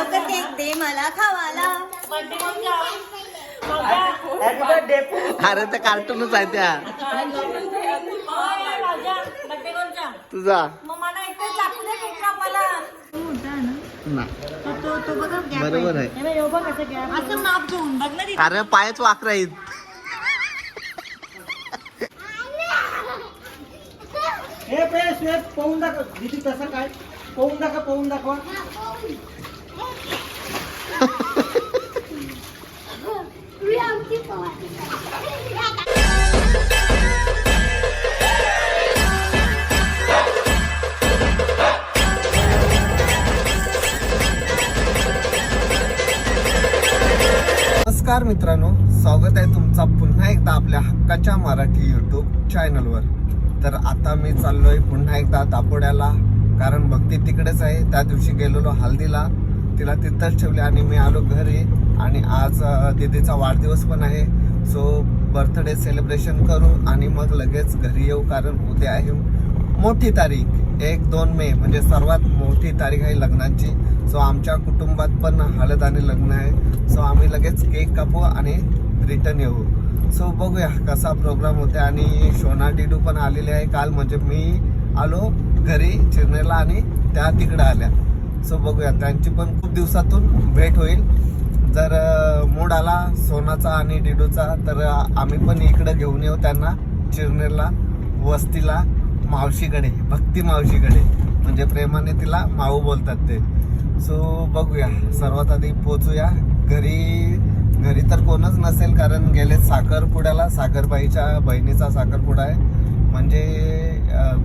लवकर केक दे मला खावाला. अरे ते कार्टूनच आहे त्या. तुझा. ना बरोबर आहे. असं माप घेऊन बघ ना अरे पायच वाकरा आहेत. हे पाहून दाखव. दीदी तसं काय? पाहून दाखव पाहून दाखवा. नमस्कार मित्रांनो स्वागत आहे तुमचा पुन्हा एकदा आपल्या हक्काच्या मराठी युट्यूब चॅनलवर तर आता मी चाललोय पुन्हा एकदा दापोड्याला कारण भक्ती तिकडेच आहे. त्या दिवशी गेलेलो हल्दीला तिला तिथंच ठेवले आणि मी आलो घरी. आणि आज दीदीचा वाढदिवस पण आहे. सो बर्थडे सेलिब्रेशन करू आणि मग लगेच घरी येऊ कारण उद्या आहे मोठी तारीख. एक दोन मे म्हणजे सर्वात मोठी तारीख आहे लग्नाची. सो आमच्या कुटुंबात पण हळद आणि लग्न आहे. सो आम्ही लगेच केक कापू आणि रिटर्न येऊ. सो बघूया कसा प्रोग्राम होते आणि शोना डिडू पण आलेली आहे काल. म्हणजे मी आलो घरी चेन्नईला आणि त्या तिकडं आल्या. सो बघूया. त्यांची पण खूप दिवसातून भेट होईल. जर मूड आला सोनाचा आणि डिडूचा तर आम्ही पण इकडं घेऊन येऊ त्यांना चिरनेरला वस्तीला मावशीकडे भक्ती मावशीकडे. म्हणजे प्रेमाने तिला माऊ बोलतात ते. सो बघूया. सर्वात आधी पोचूया. घरी घरी तर कोणच नसेल कारण गेले साखरपुड्याला. साखरबाईच्या बहिणीचा साखरपुडा आहे. म्हणजे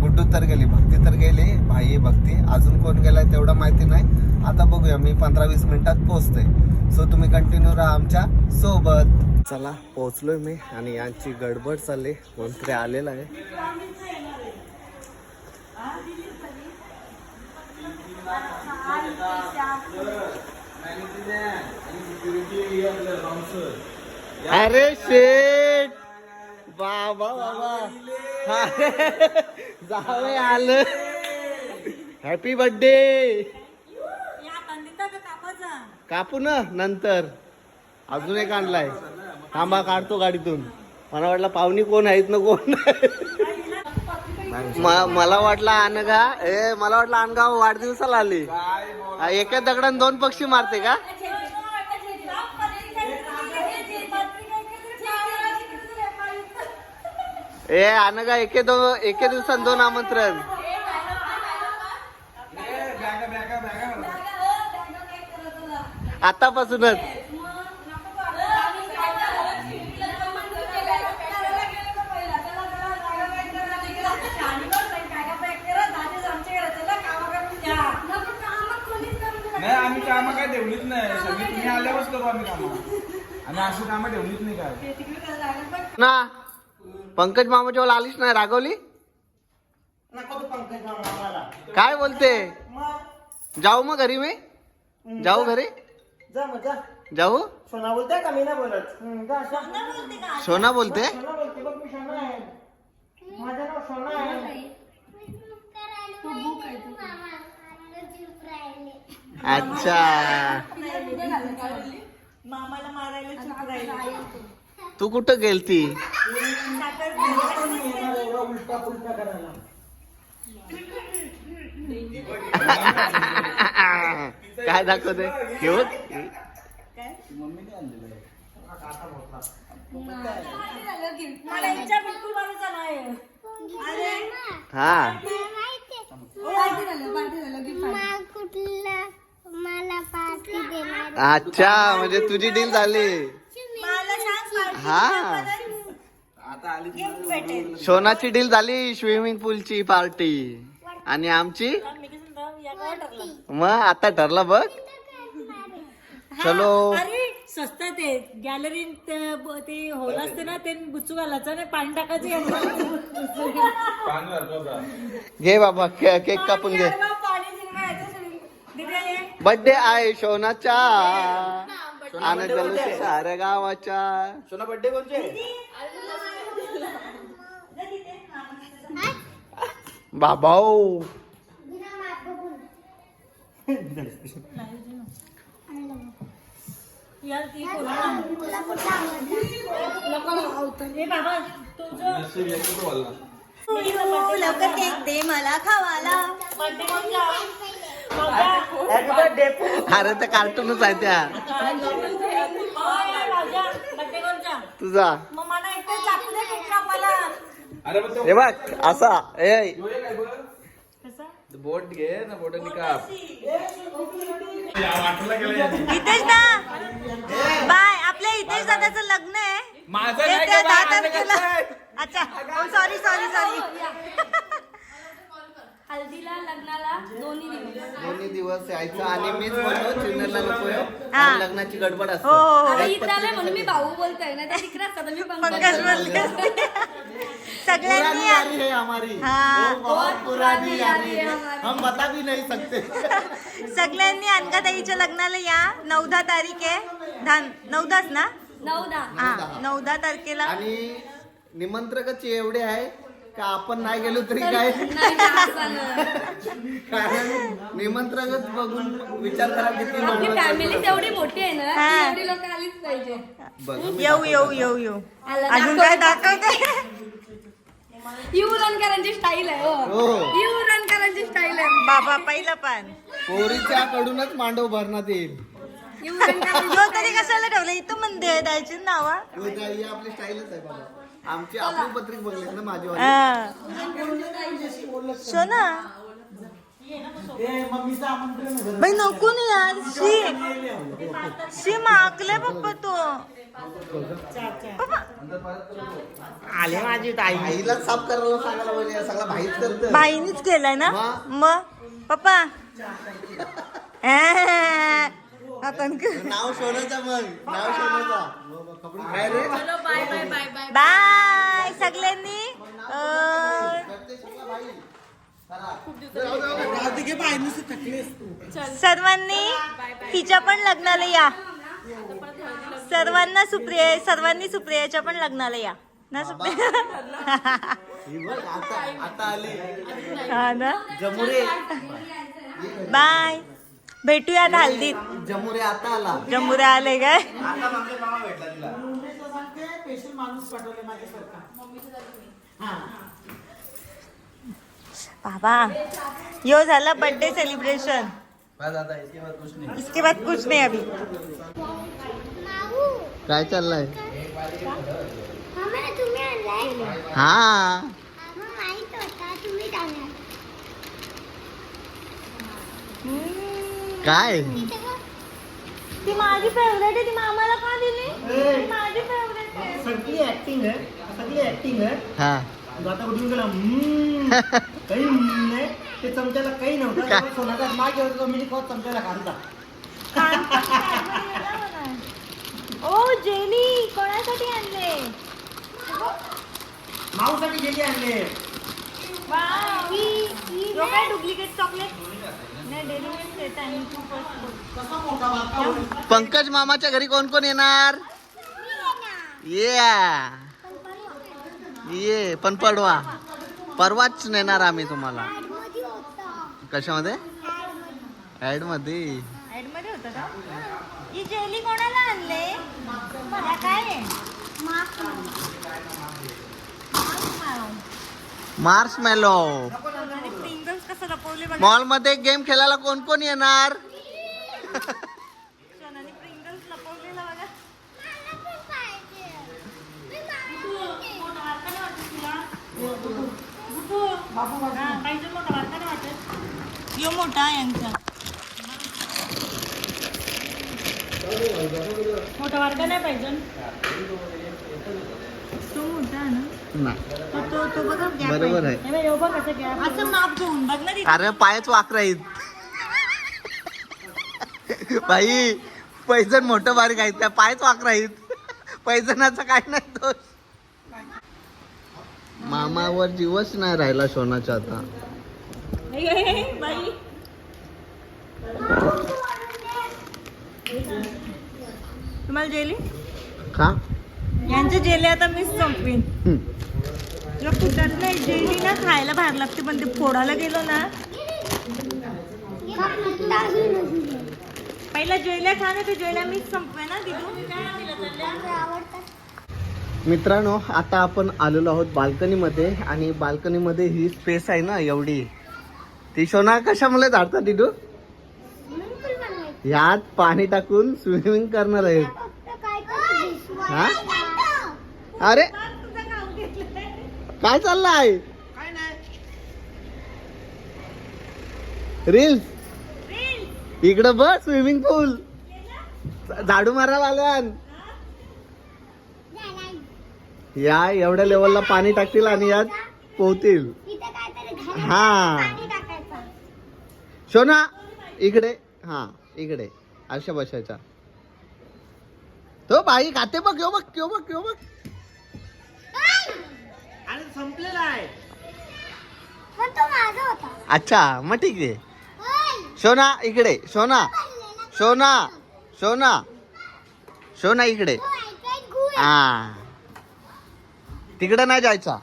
गुड्डू तर गेली भक्ती तर गेली भाई भक्ती. अजून कोण गेलाय तेवढं माहिती नाही. आता बघूया मी पंधरा वीस मिनिटात पोहोचते सो तुम्ही कंटिन्यू राहा आमच्यासोबत. चला पोहोचलोय मी आणि यांची गडबड चालली. कोणतरी आलेलं आहे. अरे शेट बाबा बाबा जावे आलं. हॅपी बर्थडे कापू ना नंतर. अजून एक आणलाय. थांबा काढतो गाडीतून. मला वाटलं पाहुणी कोण आहेत ना कोण. मला वाटलं अनगा ए मला वाटलं अनगाव वाढदिवसाला आली. हा, एका दगडान दोन पक्षी मारते का? ए अनगा एके दो एके दिवसात दोन आमंत्रण. आतापासूनच. नाही आम्ही कामं काय ठेवलीच नाही. सगळी तुम्ही आल्यावरच करू आम्ही कामं आणि अशी कामं ठेवलीच नाही काय? ना पंकज मामाच्या वेळेला आलीच नाही रागवली. काय बोलते? मग? जाऊ मग घरी मी? जाऊ घरी? जा मग जा. जाऊ? सोना बोलते का? मी नाही बोलत. हं. सोना बोलते सोना बोलते? बघ मी सोना आहे. माझं नाव सोना आहे. अच्छा. तू कुठं गेलती? उलटा पुलटा करायला? काय दाखवते घेऊ मला विचार बिलकुल बरोबर नाही. अरे, हा. अच्छा म्हणजे तुझी डील झाली. हा. सोनाची डील झाली स्विमिंग पूलची पार्टी. आणि आमची. मग आता ठरला बघ. चलो. अरे स्वस्त ते. गॅलरी ते होल असते ना ते बुचू घालायचं पाणी टाकायचं. घे बाबा के- केक कापून घे. बर्थडे आहे सोनाचा आनंद साऱ्या गावाच्या. सोना बर्थडे कोणचे? बाबाओ बाबा लवकर केक दे मला खावाला अरे तर कार्टूनच आहे त्या. तुझा मग मला एकटं चाकू दे केक कापायला अरे बघ असा. ए हे बोट घे ना गेलं यांनी. हितेश दा बाय. आपल्या हितेश दादाचं लग्न आहे. माझं? अच्छा. सॉरी सॉरी सॉरी हल्दीला लग्नाला दोन्ही दिवस. दोन्ही दिवस यायचं. आणि मीच चिन्हला नको. हा. लग्नाची गडबड हो असते. हो हो आता इथं आलंय म्हणून मी भाऊ बोलतोय. ना त्या तिकडे असतात मी पंकज. सगळ्यांनी या- है हमारी हाँ। वो बहुत पुरानी यारी है हम बता भी नहीं सकते. सगळ्यांनी अनकाताईच्या लग्नाला या. नऊ दहा तारीख आहे. दहा नऊ दहाच ना? नऊ दहा हा नऊ दहा तारखेला. आणि निमंत्रकच एवढे आहे. का आपण नाही गेलो तरी काय. कारण निमंत्रकच बघून विचार करा किती आपली फॅमिली तेवढी मोठी आहे ना हा. एवढी लोक आलीच पाहिजे. बघ येऊ येऊ येऊ येऊ. आलं, अजून दाखव. काय दाखवते? स्टाईल आहे हो. हो. स्टाईल आहे. बाबा पहिलं पण पोरीच्या कडूनच मांडव भरण्यात येईल. यो तरी कशाला ठेवलं इथं म्हणते द्यायची नाव ही आपली स्टाईलच आहे बाबा आमची आपली पत्रिक बघली ना माझी सोना. बाई नको ना यार शी. शी माकले पप्पा तो. पप्पा. आले माझी ताई. आईला साफ करायला सांगायला पाहिजे सगळा भाईच करत बाईनीच केलाय ना? मग? पप्पा. आता न- नाव शोधायचं मग. नाव रे बाय सगळ्यांनी. सर्वांनी तिच्या पण लग्नाला या. सर्वांना सुप्रिया सर्वांनी सुप्रियाच्या पण लग्नाला या. ना सुप्रिया? ही हा ना? जमुरे. बाय भेटूया हल्दीत जमुरे आता आला. जम्मुरे आले काय? आता मागे मामा भेटला तिला. बाबा यो झाला बर्थडे सेलिब्रेशन बस आता इसके बाद कुछ नहीं. इसके बाद कुछ नहीं अभी. माऊ काय चाललंय? आम्हाला तुम्ही आणलाय हा. आम्हाला माहीत होता तुम्ही आणलाय काय? ती माझी फेवरेट आहे. ती मामाला का दिली? ती माझी फेवरेट आहे. सगळी ऍक्टिंग आहे. सगळी ऍक्टिंग आहे. हा. आता उठून गेला? "हम्म." काही हम्म नाही. ते चमच्याला काही नव्हतं. काय? सोनाचा मागे होतो मी खात चमच्याला खालता ओ जेली कोणासाठी आणले? माऊसाठी गेली आणले. यो काय डुप्लिकेट चॉकलेट पंकज मामाच्या घरी कोण कोण येणार? ये ये पण पडवा. परवाच नेणार आम्ही तुम्हाला. कशामध्ये? ऍडमध्ये. ऍडमध्ये होतं का? ही जेली कोणाला आणले? या काय आहे? मार्स मेलो कसं लपवले बघा. मॉलमध्ये गेम खेळायला कोण कोण येणार? सोनाने लपवलेलं बघा. यो मोठा यांचा. मोठा वारका नाही पाहिजे. मोठा नाही. तो तो तो बघा gap बरोबर आहे. हे बघ, हे बघ कसं गॅप असं माप घेऊन बघ ना तिथे. अरे पायच वाकरा आहेत बाई पैजण मोठं बारीक आहेत त्या पायच वाकरा आहेत पैजणाचा काय नाही दोष. मामावर जीवच नाही राहिला सोनाचा आता. हे, हे, हे, बाई तुम्हाला जेली? का? यांचे जेली आता मीच संपवीन. हम्म. तुला कुठत नाही जेली ना खायला बाहेर लागते पण ते फोडायला गेलो ना. बाईला जोयला छान आहे जोयला मीच संपवे ना दिदू. मित्रांनो आता आपण आलेलो आहोत बाल्कनीमध्ये आणि बाल्कनीमध्ये ही स्पेस आहे ना एवढी. ती शोना कशामुळे झाडता दिदू? यात पाणी टाकून स्विमिंग करणार करतो? हा? अरे काय चाललंय? रील्स? इकडं बघ स्विमिंग पूल. झाडू मारायला आल्यान या एवढ्या लेवलला पाणी टाकतील आणि यात पोहतील. इथं काहीतरी हा. पाणी टाकायचं इकडे. हा इकडे. अशा बसायचा तो बाई खाते बघ यो बघ यो बघ यो बघ. आणि संपलेला आहे. पण तो माझा होता. अच्छा मग ठीक आहे. शोना इकडे पडलेला शोना शोना शोना इकडे. तो ऐकायत गुळ. हा. तिकडे नाही जायचा.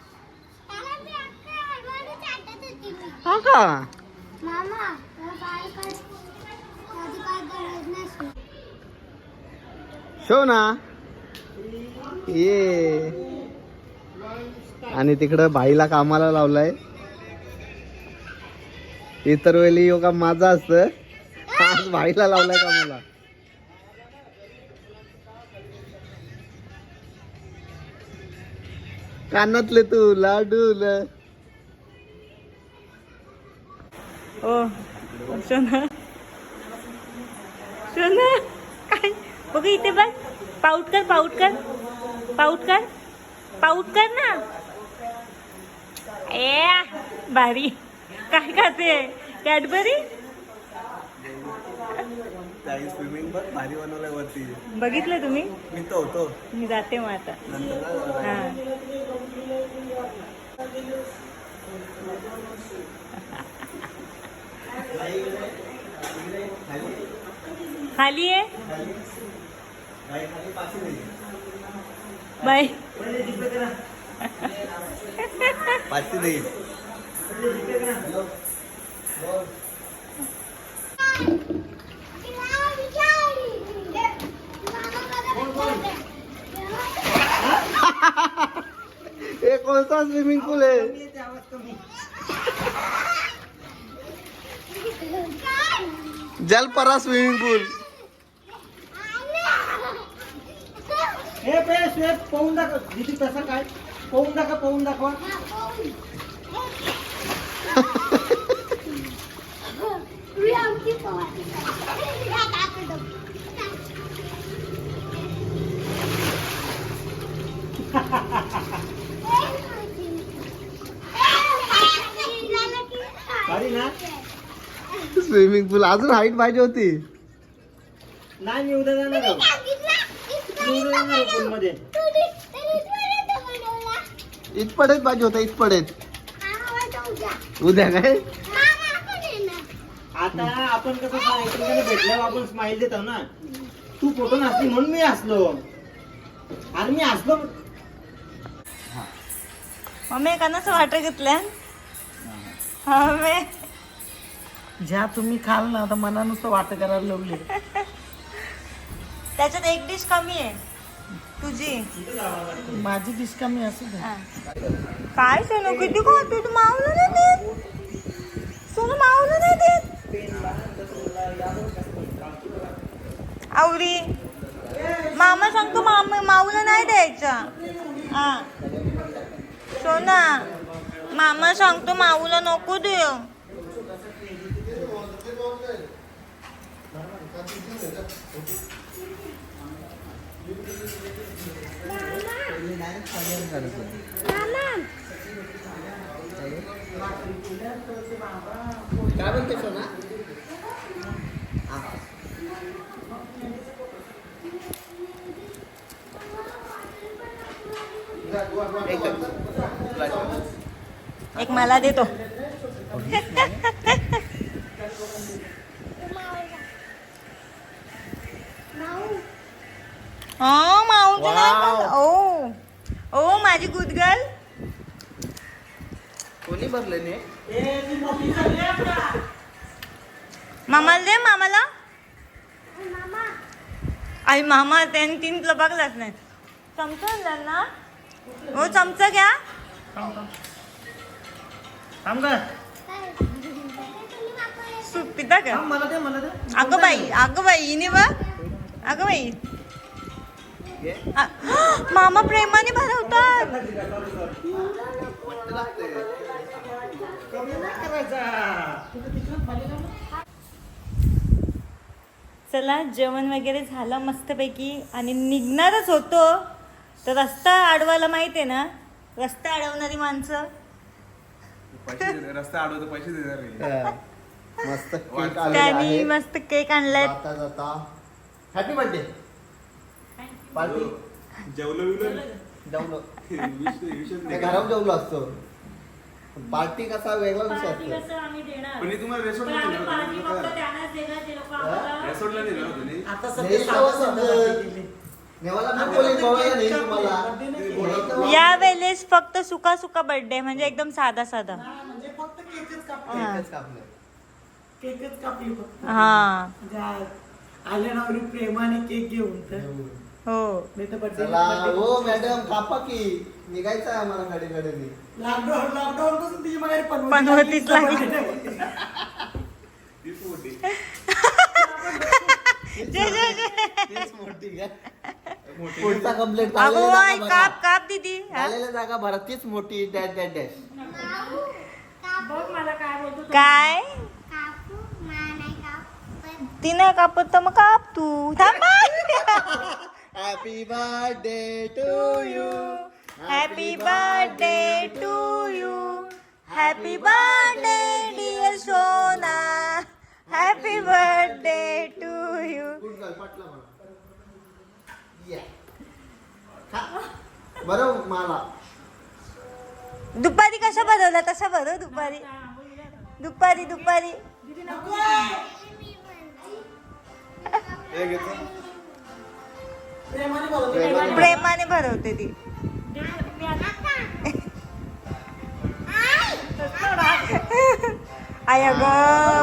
त्याला मी अख्खं हळूहळू चाटत होती मी. हो का? मामा मला काय कर माझी काय गरज नसली शोना ये. आणि तिकडं भाईला कामाला लावलाय. इतर वेळी योगा माझा असत. आज भाईला लावलाय कामाला. कानातले तू लाडू ओ सोना सोना काय? बघ इथे बघ. पाऊट कर पाऊट कर. पाऊट कर. पाऊट कर ना. ए भारी. काय खाते? कॅडबरी? स्विमिंग भारी बनवलाय वरती. बघितलं तुम्ही? मी तो होतो. मी जाते मग आता. हा. खाली आहे? बाय पाचशे देईल हे कोणता स्विमिंग पूल आहे काय? जलपरा स्विमिंग पूल हे पे स्वेप पाहून दाखव. दिदी तसं काय? पाहून दाखव पाहून दाखवा. मी आमची पवार भारी ना? स्विमिंग पूल अजून हाईट पाहिजे होती. नाही मी उद्या जाणार आहोत पूलमध्ये इथपडेच पाहिजे होता इथपडेच. उद्या काय? आता आपण कसं एकमेकांना भेटल्यावर आपण स्माइल देतो ना. तू फोटो नसली म्हणून मी हसलो. अरे मी हसलो. मम्मी कानाचं वाटं घेतलं हा मे ज्या तुम्ही खाल ना आता मना नुसतं वाटत करायला लागले त्याच्यात एक डिश कमी आहे. तुझी. माझी डिश कमी असू दे. काय सोनू किती खातो? तू मावलं नाही देत. सोनू मावलं नाही देत. आवडी मामा सांगतो मामा मावलं नाही द्यायचं. हा. सोना मामा सांगतो माऊला नको देऊ. काय म्हणते सोना एक मला देतो. हा ओ माझी गुदगल कोणी भरले ने मामाला दे मामाला. आणि मामा. त्यांनी तीन बघलाच नाही. चमचा आणला ना? हो चमचा घ्या. सूप पिता का? मला दे मला दे. अगं बाई अगं बाई हिने बघ. अगं बाई. मामा प्रेमाने भरवतात. चला जेवण वगैरे झालं मस्तपैकी आणि निघणारच होतो. तर रस्ता अडवायला माहिती आहे ना? रस्ता अडवणारी माणसं. रस्ता अडवतो पैसे देणार रे मस्त केक आलेला त्यांनी आहे. मस्त केक आणलाय. Happy birthday party? जेवलो. बिवलो? जेवलो. घरात जेवलो असतो. पार्टी कसा वेगळा विषय पार्टी असतो. कसं आम्ही देणार? पण हे तुम्हाला पण रेसॉर्टला आम्ही नेलं पार्टी होतं फक्त त्यांनाच देणार ते लोक आम्हाला रेसॉर्टला नेलं होतं? आता सध्या. नेवाला तुम्हाला. या वेळेस फक्त सुका सुका बर्थडे म्हणजे एकदम साधा साधा. हा, म्हणजे फक्त केकच कापली. केकच कापले. केकच कापली फक्त. हा. म्हणजे आ- आल्या नवरी प्रेमाने केक घेऊन तर. हो. नाही तर birthday- चला birthday- हो मॅडम कापा की. निघायचं आहे आम्हाला गाडीने लॉकडाऊन लॉकडाऊन पासून तिची माघारी पनवतीच लागली. मोठी. जे- जे- जे. तेच मोठी घ्या मोठी. पुढचा कंप्लेंट अगो आई, काप काप दीदी. हा? झालेल्या जागा भरा. तीच मोठी डॅश डॅश डॅश. बघ मला काय बोलतो तो. काय? काकू मा नाही काप ती नाही कापत तर मग काप तू. थांबा happy birthday to you happy birthday to you happy birthday dear Sona happy birthday to you. बरं मला दुपारी कशा भरवला तसा भरव दुपारी. दुपारी दुपारी. प्रेमाने भरवते ती मी आता- आय ग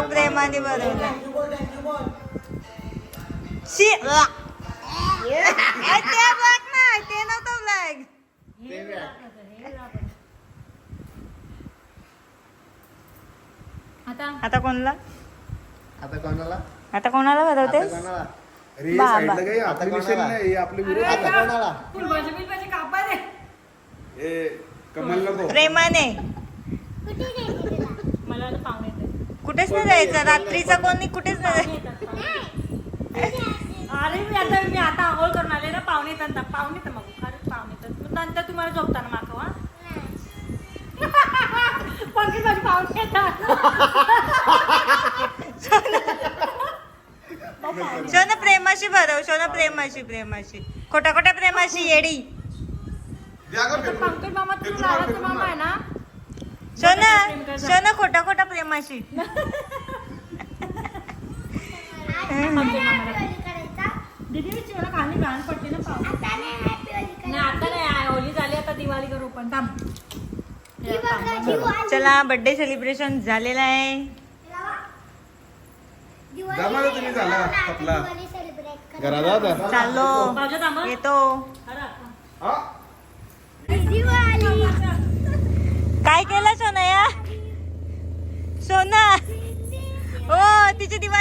प्रेमाने भरवलं Thank you बोल, thank you बोल. शी आ, ते बघ ना ते नव्हतं ब्लॅक आता? आता कोणला? आता कोणाला? आता कोणाला आता अरे बाबा. साईडला काही आता आपली कोणाला? निशाणी नाही हे आपले विरोध आता कोणाला? फुलभाजी बिलभाजी कापा रे. ए कमल नको. प्रेमाने. कुठे तुला? मला आता पाहुणे येतात. कुठेच नाही जायचं. रात्रीचा कोणी कुठेच नाही पाहुणे येतात, पाहुणे. अरे मी आता मी आता आंघोळ करून आले ना पाहुणे येतात ना. पाहुणे येतात मग. खरंच पाहुणे येतात. मग नंतर तुम्हाला झोपताना मागवा पंकज माझे पाहुणे येतात. शोना प्रेमाशी. भरव शोना प्रेमाशी प्रेमाशी खोटा खोटा प्रेमाशी येडी पंकज मामा तुझा लाडाचा मामा आहे ना? शोना शोना खोटा खोटा प्रेमाशी. हॅपी होली करायचा दीदी मी चिवडा खाली घाण पडते ना नाही हॅपी होली नाही आता नाही होली झाली आता दिवाळी करू पण थांब. चला बर्थडे सेलिब्रेशन झालेलं आहे. जमा तुम्ही झाला, आपला. घरात आता. चाललो. येतो. हा? काय केलं सोनया? सोना? हो तिची दिवाळी